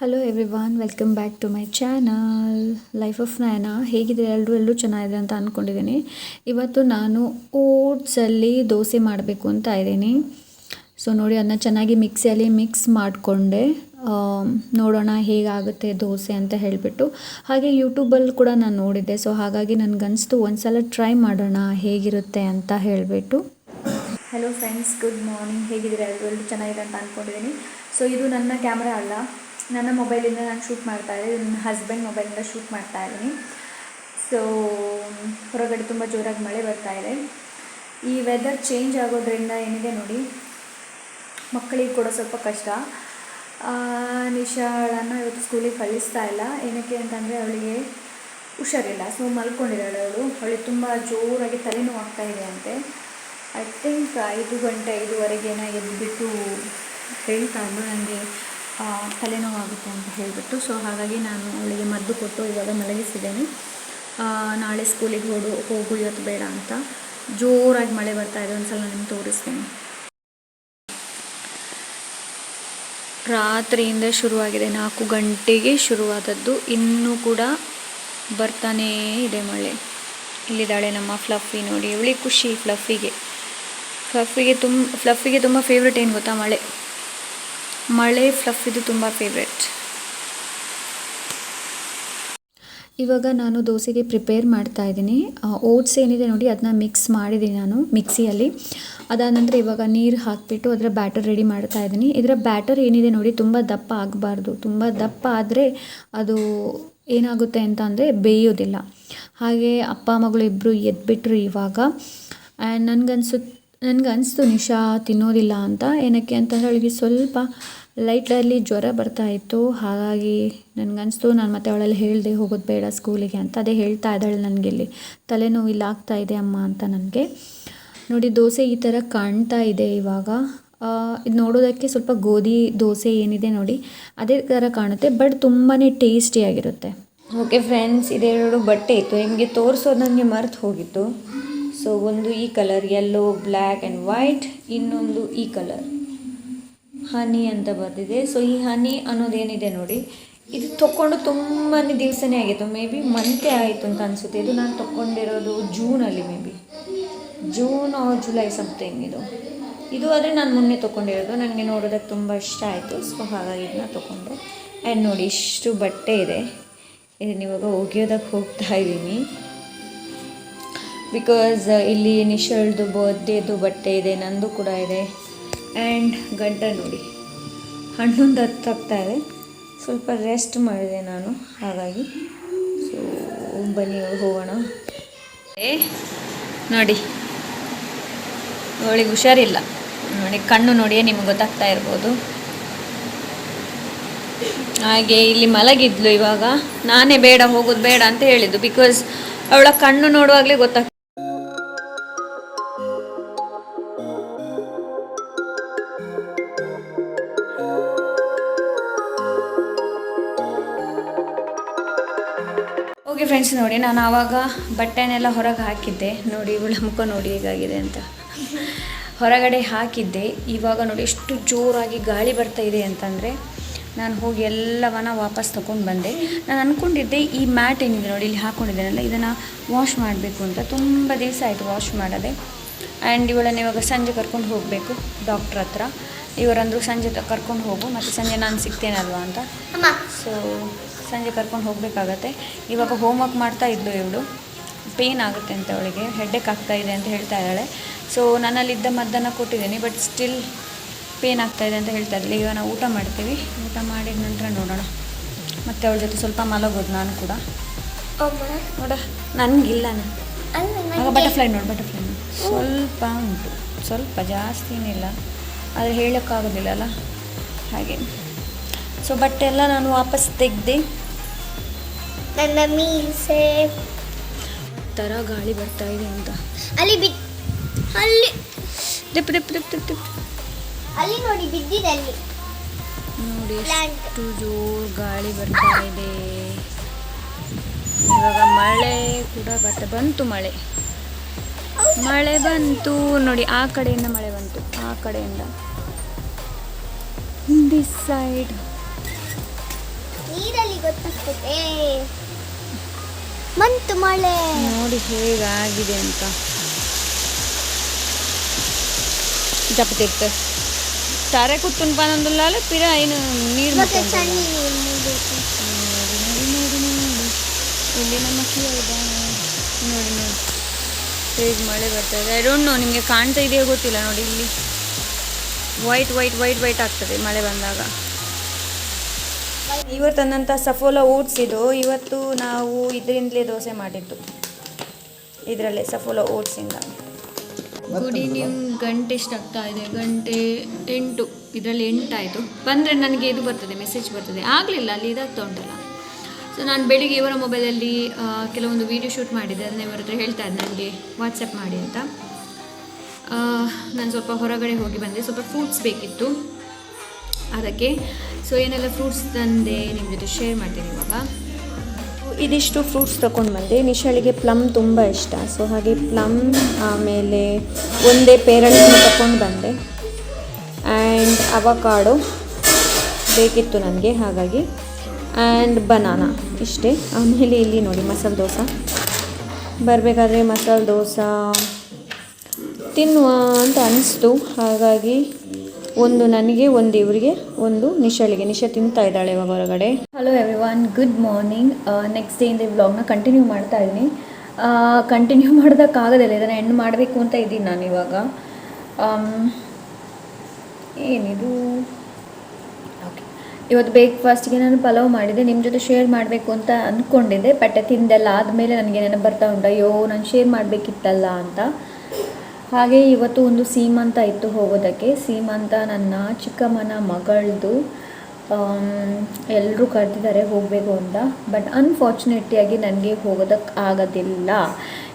Hello everyone welcome back to my channel life of Nayana ಹೇಗಿದೆ ಎಲ್ಲರೂ ಎಲ್ಲರೂ ಚೆನ್ನಾಗಿದೆ ಅಂತ ಅಂದ್ಕೊಂಡಿದ್ದೀನಿ ಇವತ್ತು ನಾನು ಓಟ್ಸಲ್ಲಿ ದೋಸೆ ಮಾಡಬೇಕು ಅಂತ ಇದ್ದೀನಿ. ಸೊ ನೋಡಿ ಅದನ್ನ ಚೆನ್ನಾಗಿ ಮಿಕ್ಸಿಯಲ್ಲಿ ಮಿಕ್ಸ್ ಮಾಡಿಕೊಂಡೆ. ನೋಡೋಣ ಹೇಗಾಗುತ್ತೆ ದೋಸೆ ಅಂತ ಹೇಳಿಬಿಟ್ಟು. ಹಾಗೆ ಯೂಟ್ಯೂಬಲ್ಲಿ ಕೂಡ ನಾನು ನೋಡಿದ್ದೆ. ಸೊ ಹಾಗಾಗಿ ನನಗನ್ನಿಸ್ತು ಒಂದು ಸಲ ಟ್ರೈ ಮಾಡೋಣ ಹೇಗಿರುತ್ತೆ ಅಂತ ಹೇಳಿಬಿಟ್ಟು. ಹಲೋ ಫ್ರೆಂಡ್ಸ್ ಗುಡ್ ಮಾರ್ನಿಂಗ್ ಹೇಗಿದ್ದೀರಾ? ಎಲ್ಲರೂ ಎಲ್ಲರೂ ಚೆನ್ನಾಗಿದೆ ಅಂತ ಅಂದ್ಕೊಂಡಿದ್ದೀನಿ ಸೊ ಇದು ನನ್ನ ಕ್ಯಾಮ್ರಾ ಅಲ್ಲ. ನನ್ನ ಮೊಬೈಲಿಂದ ನಾನು ಶೂಟ್ ಮಾಡ್ತಾ ಇದ್ದೀನಿ ಇದು ನನ್ನ ಹಸ್ಬೆಂಡ್ ಮೊಬೈಲಿಂದ ಶೂಟ್ ಮಾಡ್ತಾ ಇದ್ದೀನಿ. ಸೊ ಹೊರಗಡೆ ತುಂಬ ಜೋರಾಗಿ ಮಳೆ ಬರ್ತಾ ಇದೆ. ಈ ವೆದರ್ ಚೇಂಜ್ ಆಗೋದ್ರಿಂದ ಏನಿದೆ ನೋಡಿ, ಮಕ್ಕಳಿಗೆ ಕೂಡ ಸ್ವಲ್ಪ ಕಷ್ಟ. ನಿಶಾಳನ್ನು ಇವತ್ತು ಸ್ಕೂಲಿಗೆ ಕಳಿಸ್ತಾ ಇಲ್ಲ. ಏನಕ್ಕೆ ಅಂತಂದರೆ ಅವಳಿಗೆ ಹುಷಾರಿಲ್ಲ ಸೊ ಮಲ್ಕೊಂಡಿದ್ದಾಳೆ ಅವಳು. ಅವಳಿಗೆ ತುಂಬ ಜೋರಾಗಿ ತಲೆನೋವು ಆಗ್ತಾ ಇದೆ ಅಂತೆ. ಐ ಥಿಂಕ್ ಐದು ಗಂಟೆ ಐದುವರೆಗೇನ ಎದ್ದುಬಿಟ್ಟು ಹೇಳ್ತಾ ಇದ್ಲು ನನಗೆ ತಲೆನೋವು ಆಗುತ್ತೆ ಅಂತ ಹೇಳಿಬಿಟ್ಟು. ಸೊ ಹಾಗಾಗಿ ನಾನು ಅವಳಿಗೆ ಮದ್ದು ಕೊಟ್ಟು ಇವಾಗ ಮಲಗಿಸಿದ್ದೇನೆ. ನಾಳೆ ಸ್ಕೂಲಿಗೆ ಹೋಡು, ಹೋಗು, ಇವತ್ತು ಬೇಡ ಅಂತ ಜೋರಾಗಿ ಮಳೆ ಬರ್ತಾ ಇದೆ. ಒಂದ್ಸಲ ನಿಮ್ಗೆ ತೋರಿಸ್ತೇನೆ. ರಾತ್ರಿಯಿಂದ ಶುರುವಾಗಿದೆ. ನಾಲ್ಕು ಗಂಟೆಗೆ ಶುರುವಾದದ್ದು. ಇನ್ನೂ ಕೂಡ ಬರ್ತಾನೇ ಇದೆ ಮಳೆ. ಇಲ್ಲಿದ್ದಾಳೆ ನಮ್ಮ ಫ್ಲಫಿ ನೋಡಿ. ಇವಳಿ ಖುಷಿ ಫ್ಲಫಿಗೆ. ಫ್ಲಫಿಗೆ ತುಂಬ ಫ್ಲಫಿಗೆ ತುಂಬ ಫೇವ್ರೆಟ್ ಏನು ಗೊತ್ತಾ ಮಳೆ? ಮಳೆ ಫ್ಲಫ್ ಇದು ತುಂಬ ಫೇವ್ರೆಟ್ ಇವಾಗ ನಾನು ದೋಸೆಗೆ ಪ್ರಿಪೇರ್ ಮಾಡ್ತಾ ಇದ್ದೀನಿ. ಓಟ್ಸ್ ಏನಿದೆ ನೋಡಿ ಅದನ್ನ ಮಿಕ್ಸ್ ಮಾಡಿದ್ದೀನಿ ನಾನು ಮಿಕ್ಸಿಯಲ್ಲಿ. ಅದಾದ ನಂತರ ಇವಾಗ ನೀರು ಹಾಕಿಬಿಟ್ಟು ಅದರ ಬ್ಯಾಟರ್ ರೆಡಿ ಮಾಡ್ತಾ ಇದ್ದೀನಿ. ಇದರ ಬ್ಯಾಟರ್ ಏನಿದೆ ನೋಡಿ, ತುಂಬ ದಪ್ಪ ಆಗಬಾರ್ದು. ತುಂಬ ದಪ್ಪ ಆದರೆ ಅದು ಏನಾಗುತ್ತೆ ಅಂತ ಅಂದರೆ ಬೇಯೋದಿಲ್ಲ. ಹಾಗೆ ಅಪ್ಪ, ಮಗಳು ಇಬ್ಬರು ಎದ್ಬಿಟ್ರು ಇವಾಗ. ಆ್ಯಂಡ್ ನನಗನ್ಸು ನನಗನ್ನಿಸ್ತು ನಿಶಾ, ತಿನ್ನೋದಿಲ್ಲ ಅಂತ. ಏನಕ್ಕೆ ಅಂತಂದರೆ ಅವಳಿಗೆ ಸ್ವಲ್ಪ ಲೈಟಲ್ಲಿ ಜ್ವರ ಬರ್ತಾ ಇತ್ತು. ಹಾಗಾಗಿ ನನಗನ್ನಿಸ್ತು ನಾನು ಮತ್ತೆ ಅವಳಲ್ಲಿ ಹೇಳಿದೆ, ಹೋಗೋದು ಬೇಡ ಸ್ಕೂಲಿಗೆ ಅಂತ. ಅದೇ ಹೇಳ್ತಾ ಇದ್ದಾಳೆ ನನಗೆ ಇಲ್ಲಿ. ತಲೆನೋವು ಇಲ್ಲಿ ಆಗ್ತಾ ಇದೆ ಅಮ್ಮ ಅಂತ ನನಗೆ. ನೋಡಿ, ದೋಸೆ ಈ ಥರ ಕಾಣ್ತಾ ಇದೆ ಇವಾಗ. ಇದು ನೋಡೋದಕ್ಕೆ ಸ್ವಲ್ಪ ಗೋಧಿ ದೋಸೆ ಏನಿದೆ ನೋಡಿ, ಅದೇ ಥರ ಕಾಣುತ್ತೆ, ಬಟ್ ತುಂಬಾ ಟೇಸ್ಟಿಯಾಗಿರುತ್ತೆ ಓಕೆ ಫ್ರೆಂಡ್ಸ್ ಇದೆರಡು ಬಟ್ಟೆ ಇತ್ತು. ನಿಮಗೆ ತೋರಿಸೋದು ನನಗೆ ಮರ್ತು ಹೋಗಿತ್ತು. ಸೊ ಒಂದು ಈ colour yellow black and white ಇನ್ನೊಂದು ಈ ಕಲರ್ ಹನಿ ಅಂತ ಬರ್ತಿದೆ ಸೊ ಈ ಹನಿ ಅನ್ನೋದೇನಿದೆ ನೋಡಿ, ಇದು ತೊಗೊಂಡು ತುಂಬಾ ದಿವಸನೇ ಆಗಿತ್ತು. ಮೇ ಬಿ ಮಂತೆ ಆಯಿತು ಅಂತ ಅನಿಸುತ್ತೆ. ಇದು ನಾನು ತೊಗೊಂಡಿರೋದು ಜೂನಲ್ಲಿ maybe June or July something ಇದು. ಇದು ಆದರೆ ನಾನು ಮೊನ್ನೆ ತೊಗೊಂಡಿರೋದು ನನಗೆ ನೋಡೋದಕ್ಕೆ ತುಂಬ ಇಷ್ಟ ಆಯಿತು. ಸೊ ಹಾಗಾಗಿ ಇದನ್ನ ತೊಗೊಂಡೆ ಆ್ಯಂಡ್ ನೋಡಿ, ಇಷ್ಟು ಬಟ್ಟೆ ಇದೆ. ಇದನ್ನ ಇವಾಗ ಒಗೆಯೋದಕ್ಕೆ ಹೋಗ್ತಾ ಇದ್ದೀನಿ. ಬಿಕಾಸ್ ಇಲ್ಲಿ ನಿಶಲ್ದು ಬರ್ಡೇದು ಬಟ್ಟೆ ಇದೆ, ನಂದು ಕೂಡ ಇದೆ. ಆ್ಯಂಡ್ ಗಂಟ ನೋಡಿ. ಹಣ್ಣೊಂದು ಹತ್ತಾಗ್ತಾ ಇದೆ ಸ್ವಲ್ಪ ರೆಸ್ಟ್ ಮಾಡಿದೆ ನಾನು, ಹಾಗಾಗಿ. ಸೊ ಬನ್ನಿ ಹೋಗೋಣ. ಏ, ನೋಡಿ. ಅವಳಿಗೆ ಹುಷಾರಿಲ್ಲ. ನೋಡಿ, ಕಣ್ಣು ನೋಡಿಯೇ ನಿಮ್ಗೆ ಗೊತ್ತಾಗ್ತಾ ಇರ್ಬೋದು. ಹಾಗೆ ಇಲ್ಲಿ ಮಲಗಿದ್ಲು ಇವಾಗ. ನಾನೇ ಬೇಡ, ಹೋಗೋದು ಬೇಡ ಅಂತ ಹೇಳಿದ್ದು. ಬಿಕಾಸ್ ಅವಳ ಕಣ್ಣು ನೋಡುವಾಗಲೇ ಗೊತ್ತಾಗ್ತದೆ ಫ್ರೆಂಡ್ಸ್ ನೋಡಿ ನಾನು ಆವಾಗ ಬಟ್ಟೆನೆಲ್ಲ ಹೊರಗೆ ಹಾಕಿದ್ದೆ. ನೋಡಿ ಇವಳ ಮುಖ ನೋಡಿ ಹೇಗಾಗಿದೆ ಅಂತ. ಹೊರಗಡೆ ಹಾಕಿದ್ದೆ. ಇವಾಗ ನೋಡಿ ಎಷ್ಟು ಜೋರಾಗಿ ಗಾಳಿ ಬರ್ತಾ ಇದೆ ಅಂತಂದರೆ ನಾನು ಹೋಗಿ ಎಲ್ಲವನ್ನ ವಾಪಸ್ ತೊಗೊಂಡು ಬಂದೆ. ನಾನು ಅಂದ್ಕೊಂಡಿದ್ದೆ ಈ ಮ್ಯಾಟ್ ಏನಿದೆ ನೋಡಿ ಇಲ್ಲಿ ಹಾಕ್ಕೊಂಡಿದ್ದೇನಲ್ಲ ಇದನ್ನು ವಾಶ್ ಮಾಡಬೇಕು ಅಂತ. ತುಂಬ ದಿವಸ ಆಯಿತು ವಾಶ್ ಮಾಡದೆ. ಆ್ಯಂಡ್ ಇವಳನ್ನು ಇವಾಗ ಸಂಜೆ ಕರ್ಕೊಂಡು ಹೋಗಬೇಕು ಡಾಕ್ಟ್ರ್ ಹತ್ರ. ಇವರಂದರು ಸಂಜೆ ಕರ್ಕೊಂಡು ಹೋಗು ಮತ್ತು ಸಂಜೆ ನಾನು ಸಿಗ್ತೇನಲ್ವಾ ಅಂತ. ಸೊ ಸಂಜೆ ಕರ್ಕೊಂಡು ಹೋಗಬೇಕಾಗತ್ತೆ. ಇವಾಗ ಹೋಮ್ವರ್ಕ್ ಮಾಡ್ತಾ ಇದ್ಲು ಇವಳು. ಪೇನ್ ಆಗುತ್ತೆ ಅಂತ ಅವಳಿಗೆ. ಹೆಡ್ಡೆಕ್ ಆಗ್ತಾ ಇದೆ ಅಂತ ಹೇಳ್ತಾ ಇದ್ದಾಳೆ. ಸೊ ನನ್ನಲ್ಲಿದ್ದ ಮದ್ದನ್ನು ಕೊಟ್ಟಿದ್ದೀನಿ ಬಟ್ ಸ್ಟಿಲ್ ಪೇನ್ ಆಗ್ತಾ ಇದೆ ಅಂತ ಹೇಳ್ತಾ ಇದ್ದಾಳೆ. ಈಗ ನಾವು ಊಟ ಮಾಡ್ತೀವಿ. ಊಟ ಮಾಡಿದ ನಂತರ ನೋಡೋಣ. ಮತ್ತು ಅವಳ ಜೊತೆ ಸ್ವಲ್ಪ ಮಲಗೋದು ನಾನು ಕೂಡ. ನೋಡ ನನಗಿಲ್ಲ ನಾನು. ಬಟರ್ಫ್ಲೈ ನೋಡಿ ಬಟರ್ಫ್ಲೈ ನೋಡಿ. ಸ್ವಲ್ಪ ಉಂಟು. ಸ್ವಲ್ಪ ಜಾಸ್ತಿ ಏನಿಲ್ಲ ಆದರೆ ಹೇಳೋಕ್ಕಾಗೋದಿಲ್ಲ ಅಲ್ಲ? ಹಾಗೆ. ಸೊ ಬಟ್ಟೆ ಎಲ್ಲ ನಾನು ವಾಪಸ್ ತೆಗೆದೆ. ನನ್ನ ಮೀಸೆ. ತರ ಗಾಳಿ ಬರ್ತಾ ಇದೆ ಅಂತ. ಅಲ್ಲಿ ಅಲ್ಲಿ ದಿಪ್ ದಿಪ್ ದಿಪ್ ದಿಪ್ ದಿಪ್ ಅಲ್ಲಿ ನೋಡಿ ಬಿದ್ದಿದೆ ಅಲ್ಲಿ. ನೋಡಿ. ಎಷ್ಟು ಜೋರು ಗಾಳಿ ಬರ್ತಾ ಇದೆ. ಇವಾಗ ಮಳೆ ಕೂಡ ಬರ್ತಾ ಬಂತು ಮಳೆ. ಮಳೆ ಬಂತು. ನೋಡಿ ಆ ಕಡೆಯಿಂದ ಮಳೆ ಬಂತು. ಆ ಕಡೆಯಿಂದ. ದಿಸ್ ಸೈಡ್ ನೀರಲ್ಲಿ ಗೊತ್ತಾಗ್ತದೆ. ಮಂತು ಮಳೆ. ನೋಡಿ ಹೇಗಾಗಿದೆ ಅಂತ. ಜಪತಿರ್ತ ತಾರೆ ಕುತ್ತುನ್ ಪಾನಂದುಲ್ಲಾಲ ಪಿರ ಏನು ನೀರು ಮತ್ತೆ ಸಣ್ಣ ನೀರು ಮುಗ್ದೈತೆ. ಇಲ್ಲಿ ನಮ್ಮ ನೋಡಿ ನೋಡಿ. ಹೇಗೆ ಮಳೆ ಬರ್ತಾ ಇದೆ ಐ ಡೋಂಟ್ ನೋ ನಿಮಗೆ ಕಾಣ್ತಾ ಇದೆಯೋ ಗೊತ್ತಿಲ್ಲ. ನೋಡಿ ಇಲ್ಲಿ. ವೈಟ್ ವೈಟ್ ವೈಟ್ ವೈಟ್ ಆಗ್ತದೆ ಮಳೆ ಬಂದಾಗ. ಇವತ್ತು ತಂದಂಥ ಸಫೋಲ ಓಟ್ಸ್ ಇದು ಇವತ್ತು ನಾವು ಇದರಿಂದಲೇ ದೋಸೆ ಮಾಡಿದ್ದು. ಇದರಲ್ಲೇ ಸಫೋಲ ಓಟ್ಸಿಂದ. ಗುಡಿ ನಿಮ್ಮ ಗಂಟೆ ಎಷ್ಟಾಗ್ತಾ ಇದೆ. ಗಂಟೆ ಎಂಟು, ಇದರಲ್ಲಿ ಎಂಟಾಯಿತು. ಬಂದರೆ ನನಗೆ ಇದು ಬರ್ತದೆ ಮೆಸೇಜ್ ಬರ್ತದೆ. ಆಗಲಿಲ್ಲ, ಅಲ್ಲಿ ಇದಾಗ್ತಾ ಉಂಟಲ್ಲ. ಸೊ ನಾನು ಬೆಳಿಗ್ಗೆ ಇವರ ಮೊಬೈಲಲ್ಲಿ ಕೆಲವೊಂದು ವೀಡಿಯೋ ಶೂಟ್ ಮಾಡಿದ್ದೆ. ಅದನ್ನ ಇವರ ಹತ್ರ ಹೇಳ್ತಾ ನನಗೆ ವಾಟ್ಸಪ್ ಮಾಡಿ ಅಂತ. ನಾನು ಸ್ವಲ್ಪ ಹೊರಗಡೆ ಹೋಗಿ ಬಂದೆ. ಸ್ವಲ್ಪ ಫ್ರೂಟ್ಸ್ ಬೇಕಿತ್ತು. ಅದಕ್ಕೆ ಸೊ ಏನೆಲ್ಲ ಫ್ರೂಟ್ಸ್ ತಂದೆ ನಿಮ್ಮ ಜೊತೆ ಶೇರ್ ಮಾಡ್ತೀನಿ ಇವಾಗ. ಇದಿಷ್ಟು ಫ್ರೂಟ್ಸ್ ತೊಗೊಂಡು ಬಂದೆ. ನಿಶಾಳಿಗೆ ಪ್ಲಮ್ ತುಂಬ ಇಷ್ಟ. ಸೊ ಹಾಗೆ ಪ್ಲಮ್ ಆಮೇಲೆ ಒಂದೇ ಪೇರಳೆ ತಗೊಂಡು ಬಂದೆ. ಆ್ಯಂಡ್ ಅವಕಾಡು ಬೇಕಿತ್ತು ನನಗೆ, ಹಾಗಾಗಿ. ಆ್ಯಂಡ್ ಬನಾನಾ ಇಷ್ಟೇ. ಆಮೇಲೆ ಇಲ್ಲಿ ನೋಡಿ, ಮಸಾಲೆ ದೋಸೆ. ಬರಬೇಕಾದ್ರೆ ಮಸಾಲೆ ದೋಸೆ ತಿನ್ನುವ ಅಂತ ಅನಿಸ್ತು. ಹಾಗಾಗಿ ಒಂದು ನನಗೆ, ಒಂದು ಇವರಿಗೆ, ಒಂದು ನಿಶಾಳಿಗೆ. ನಿಶಾ ತಿಂತಾ ಇದ್ದಾಳೆ ಇವಾಗ ಹೊರಗಡೆ. Hello everyone good morning next day ಇಂದ ವ್ಲಾಗ್ನ ಕಂಟಿನ್ಯೂ ಮಾಡ್ತಾ ಇದ್ದೀನಿ. ಕಂಟಿನ್ಯೂ ಮಾಡೋದಕ್ಕಾಗೋದಿಲ್ಲ ಇದನ್ನು ಎಂಡ್ ಮಾಡಬೇಕು ಅಂತ ಇದ್ದೀನಿ ನಾನು ಇವಾಗ. ಏನಿದು? ಓಕೆ ಇವತ್ತು ಬ್ರೇಕ್ಫಾಸ್ಟ್ಗೆ ನಾನು ಪಲಾವ್ ಮಾಡಿದೆ. ನಿಮ್ಮ ಜೊತೆ ಶೇರ್ ಮಾಡಬೇಕು ಅಂತ ಅಂದ್ಕೊಂಡಿದ್ದೆ ಬಟ್ ತಿಂದೆಲ್ಲ ಆದಮೇಲೆ ನನಗೆ ನೆನಪು ಬರ್ತಾ ಉಂಟು. ಅಯ್ಯೋ, ನಾನು ಶೇರ್ ಮಾಡಬೇಕಿತ್ತಲ್ಲ ಅಂತ. ಹಾಗೆ ಇವತ್ತು ಒಂದು ಸೀಮಂತ ಇತ್ತು ಹೋಗೋದಕ್ಕೆ. ಸೀಮಂತ ನನ್ನ ಚಿಕ್ಕಮ್ಮನ ಮಗಳದು ಎಲ್ಲರೂ ಕರೆದಿದ್ದಾರೆ ಹೋಗಬೇಕು ಅಂತ. ಬಟ್ ಅನ್ಫಾರ್ಚುನೇಟಿಯಾಗಿ ನನಗೆ ಹೋಗೋದಕ್ಕೆ ಆಗೋದಿಲ್ಲ.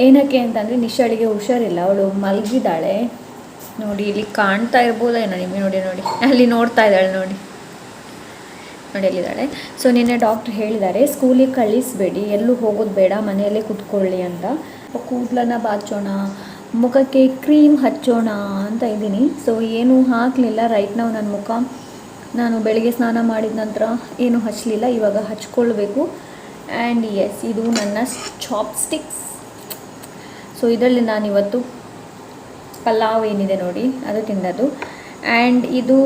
ಏನಕ್ಕೆ ಅಂತಂದರೆ ನಿಶಾಳಿಗೆ ಹುಷಾರಿಲ್ಲ. ಅವಳು ಮಲಗಿದ್ದಾಳೆ. ನೋಡಿ, ಇಲ್ಲಿ ಕಾಣ್ತಾ ಇರ್ಬೋದೇನೋ ನಿಮಗೆ ನೋಡಿ ನೋಡಿ. ಅಲ್ಲಿ ನೋಡ್ತಾ ಇದ್ದಾಳೆ ನೋಡಿ. ನೋಡಿ, ಅಲ್ಲಿದ್ದಾಳೆ. ಸೊ ನಿನ್ನೆ ಡಾಕ್ಟ್ರ್ ಹೇಳಿದ್ದಾರೆ, ಸ್ಕೂಲಿಗೆ ಕಳಿಸ್ಬೇಡಿ. ಎಲ್ಲೂ ಹೋಗೋದು ಬೇಡ. ಮನೆಯಲ್ಲೇ ಕೂತ್ಕೊಳ್ಳಿ ಅಂತ. ಕೂದಲನ್ನ ಬಾಚೋಣ ಮುಖಕ್ಕೆ ಕ್ರೀಮ್ ಹಚ್ಚೋಣ ಅಂತ ಇದ್ದೀನಿ. ಸೊ ಏನೂ ಹಾಕಲಿಲ್ಲ. ರೈಟ್ ನಾವು ನನ್ನ ಮುಖ ನಾನು ಬೆಳಗ್ಗೆ ಸ್ನಾನ ಮಾಡಿದ ನಂತರ ಏನೂ ಹಚ್ಚಲಿಲ್ಲ. ಇವಾಗ ಹಚ್ಕೊಳ್ಬೇಕು. ಆ್ಯಂಡ್ ಎಸ್ ಇದು ನನ್ನ ಚಾಪ್ ಸ್ಟಿಕ್ಸ್ ಸೊ ಇದರಲ್ಲಿ ನಾನಿವತ್ತು ಪಲಾವ್ ಏನಿದೆ ನೋಡಿ, ಅದು ತಿಂದದ್ದು. ಆ್ಯಂಡ್ ಇದು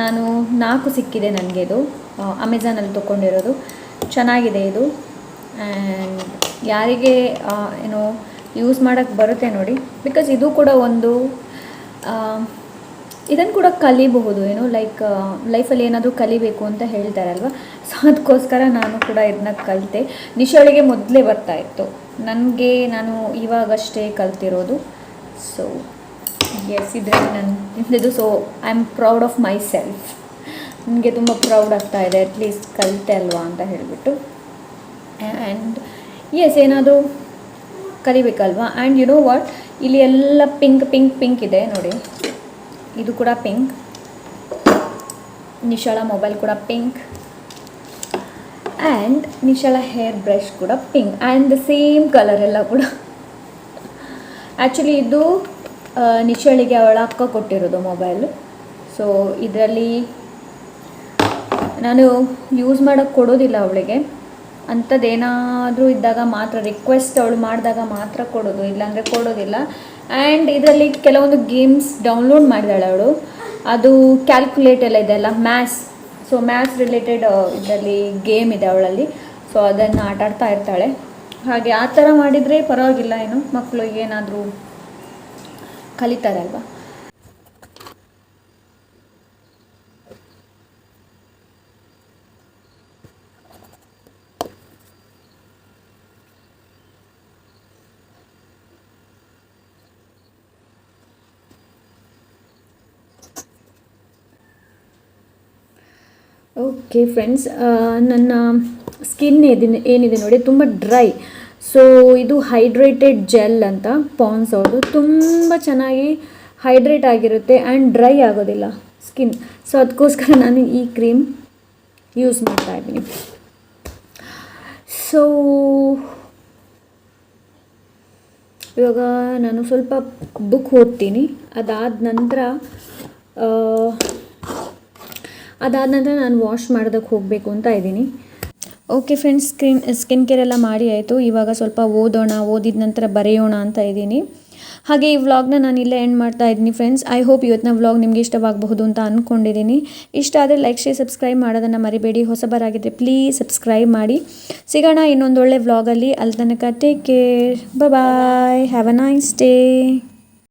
ನಾನು ನಾಲ್ಕು ಸಿಕ್ಕಿದೆ ನನಗೆ ಇದು. ಅಮೆಝಾನಲ್ಲಿ ತೊಗೊಂಡಿರೋದು. ಚೆನ್ನಾಗಿದೆ ಇದು. ಆ್ಯಂಡ್ ಯಾರಿಗೆ ಏನು ಯೂಸ್ ಮಾಡೋಕ್ಕೆ ಬರುತ್ತೆ ನೋಡಿ. ಬಿಕಾಸ್ ಇದು ಕೂಡ ಒಂದು ಇದನ್ನು ಕೂಡ ಕಲಿಬಹುದು ಏನು ಲೈಕ್ ಲೈಫಲ್ಲಿ ಏನಾದರೂ ಕಲಿಬೇಕು ಅಂತ ಹೇಳ್ತಾರಲ್ವ? ಸೊ ಅದಕ್ಕೋಸ್ಕರ ನಾನು ಕೂಡ ಇದನ್ನ ಕಲಿತೆ. ನಿಶಾಳಿಗೆ ಮೊದಲೇ ಬರ್ತಾ ಇತ್ತು. ನನಗೆ ನಾನು ಇವಾಗಷ್ಟೇ ಕಲ್ತಿರೋದು. ಸೊ ಎಸ್ ಇದರಲ್ಲಿ ನಾನು ಇಂಥದ್ದು so I am proud of myself ನನಗೆ ತುಂಬ ಪ್ರೌಡ್ ಆಗ್ತಾ ಇದೆ. ಅಟ್ಲೀಸ್ಟ್ ಕಲಿತೆ ಅಲ್ವಾ ಅಂತ ಹೇಳಿಬಿಟ್ಟು. ಆ್ಯಂಡ್ ಎಸ್ ಏನಾದರೂ ಕಲಿಬೇಕಲ್ವಾ ಆ್ಯಂಡ್ ಯು ನೋ ವಾಟ್ ಇಲ್ಲಿ ಎಲ್ಲ ಪಿಂಕ್ ಪಿಂಕ್ ಪಿಂಕ್ ಇದೆ ನೋಡಿ. ಇದು ಕೂಡ ಪಿಂಕ್ ನಿಶಾಳ ಮೊಬೈಲ್ ಕೂಡ ಪಿಂಕ್ ಆ್ಯಂಡ್ ನಿಶಾಳ ಹೇರ್ ಬ್ರಷ್ ಕೂಡ pink and the same colour ಎಲ್ಲ ಕೂಡ. ಆ್ಯಕ್ಚುಲಿ ಇದು ನಿಶಾಳಿಗೆ ಅವಳ ಅಕ್ಕ ಕೊಟ್ಟಿರೋದು ಮೊಬೈಲ್ ಸೊ ಇದರಲ್ಲಿ ನಾನು ಯೂಸ್ ಮಾಡೋಕ್ಕೆ ಕೊಡೋದಿಲ್ಲ ಅವಳಿಗೆ. ಅಂಥದ್ದೇನಾದರೂ ಇದ್ದಾಗ ಮಾತ್ರ ರಿಕ್ವೆಸ್ಟ್ ಅವಳು ಮಾಡಿದಾಗ ಮಾತ್ರ ಕೊಡೋದು, ಇಲ್ಲಾಂದರೆ ಕೊಡೋದಿಲ್ಲ. ಆ್ಯಂಡ್ ಇದರಲ್ಲಿ ಕೆಲವೊಂದು ಗೇಮ್ಸ್ ಡೌನ್ಲೋಡ್ ಮಾಡಿದಾಳೆ ಅವಳು. ಅದು ಕ್ಯಾಲ್ಕುಲೇಟ್ ಎಲ್ಲ ಇದೆಲ್ಲ ಮ್ಯಾಥ್ಸ್ ಸೊ ಮ್ಯಾಥ್ಸ್ ರಿಲೇಟೆಡ್ ಇದರಲ್ಲಿ ಗೇಮ್ ಇದೆ ಅವಳಲ್ಲಿ. ಸೊ ಅದನ್ನು ಆಟಾಡ್ತಾ ಇರ್ತಾಳೆ. ಹಾಗೆ ಆ ಥರ ಮಾಡಿದರೆ ಪರವಾಗಿಲ್ಲ ಏನು ಮಕ್ಕಳು ಏನಾದರೂ ಕಲಿತಾರಲ್ವ ಓಕೆ ಫ್ರೆಂಡ್ಸ್ ನನ್ನ ಸ್ಕಿನ್ ಏನಿದೆ ಏನಿದೆ ನೋಡಿ, ತುಂಬ ಡ್ರೈ ಸೊ ಇದು ಹೈಡ್ರೇಟೆಡ್ ಜೆಲ್ ಅಂತ ಪಾನ್ಸ್ ಅವ್ರದ್ದು ತುಂಬ ಚೆನ್ನಾಗಿ ಹೈಡ್ರೇಟ್ ಆಗಿರುತ್ತೆ ಆ್ಯಂಡ್ ಡ್ರೈ ಆಗೋದಿಲ್ಲ ಸ್ಕಿನ್ ಸೊ ಅದಕ್ಕೋಸ್ಕರ ನಾನು ಈ ಕ್ರೀಮ್ ಯೂಸ್ ಮಾಡ್ತಾ ಇದ್ದೀನಿ. ಸೊ ಇವಾಗ ನಾನು ಸ್ವಲ್ಪ ಬುಕ್ ಓದ್ತೀನಿ. ಅದಾದ ನಂತರ ಅದಾದ ನಂತರ ನಾನು ವಾಶ್ ಮಾಡೋದಕ್ಕೆ ಹೋಗಬೇಕು ಅಂತ ಇದ್ದೀನಿ. Okay friends skin skin care ಎಲ್ಲ ಮಾಡಿ ಆಯಿತು. ಇವಾಗ ಸ್ವಲ್ಪ ಓದೋಣ, ಓದಿದ ನಂತರ ಬರೆಯೋಣ ಅಂತ ಇದ್ದೀನಿ. ಹಾಗೆ ಈ ವ್ಲಾಗ್ನ ನಾನು ಇಲ್ಲೇ ಎಂಡ್ ಮಾಡ್ತಾ ಇದ್ದೀನಿ ಫ್ರೆಂಡ್ಸ್ ಐ ಹೋಪ್ ಇವತ್ತಿನ ವ್ಲಾಗ್ ನಿಮಗೆ ಇಷ್ಟವಾಗಬಹುದು ಅಂತ ಅಂದ್ಕೊಂಡಿದ್ದೀನಿ ಇಷ್ಟ ಆದರೆ ಲೈಕ್ ಶೇರ್ ಸಬ್ಸ್ಕ್ರೈಬ್ ಮಾಡೋದನ್ನು ಮರಿಬೇಡಿ. ಹೊಸಬರಾಗಿದ್ದರೆ ಪ್ಲೀಸ್ ಸಬ್ಸ್ಕ್ರೈಬ್ ಮಾಡಿ. ಸಿಗೋಣ ಇನ್ನೊಂದು ಒಳ್ಳೆ ವ್ಲಾಗಲ್ಲಿ ಅಲ್ಲಿ. ತನಕ take care bye have a nice day